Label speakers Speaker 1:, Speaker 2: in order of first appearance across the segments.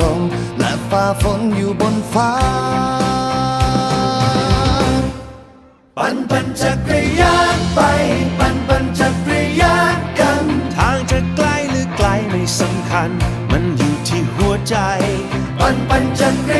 Speaker 1: ลมและฝ่าฝนอยู่บนฟ้า
Speaker 2: ปั่นปั่นจักรยานไป ปั่นปั่นจักรยานกัน ทางจะไกลหรือไกลไม่สำคัญ มันอยู่ที่หัวใจ ปั่นปั่นจักร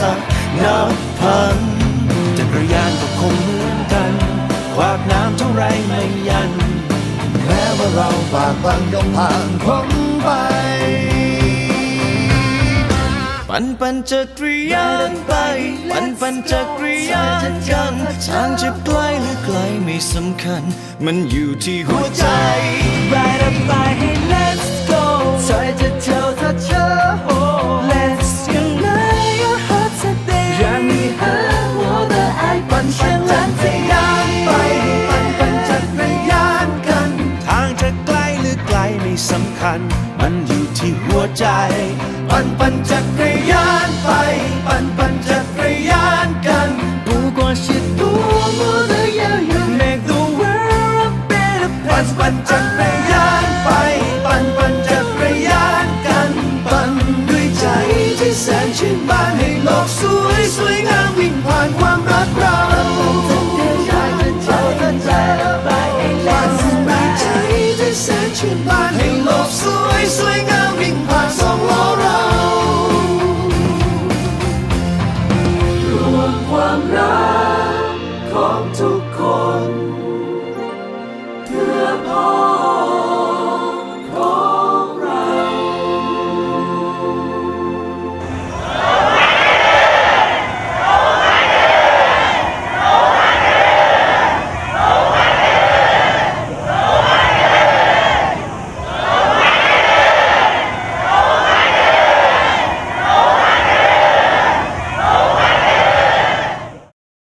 Speaker 3: สรรคนับพันจักรยานก็คงเหมือนกัน ขวากน้ำเท่าไรไม่ยัน
Speaker 1: แม้ว่าเราบากบันย่อมผ่านพ้นไป
Speaker 2: ปันปันจักรยานไป ปันปันจักรยานกันทางจะไกลหรือไกลไม่สำคัญ มันอยู่ที่หัวใจ
Speaker 3: Ride a bike, hey, let's go.
Speaker 2: ใส่จะเจ้าถ้าเธอ ใจ ปั่นปั่นจักรยานไป ปั่นปั่นจักรยานกัน
Speaker 3: 不管是多么的遥远，Make the world a better
Speaker 2: ปั่น
Speaker 3: place
Speaker 2: ปั่นจักรยานไป ปั่นปั่นจักรยานกัน ปั่นด้วยใจที่แสนชื่นบานให้โลกสวยสวยงามวิ่งผ่านความรักเราใช้จะเจ้าท่านใจปั่นด้วยใจที่แสนชื่นบานให้โลกสวยสวยงามวิ่งผ่าน
Speaker 3: ของทุกคน เพื่อพอ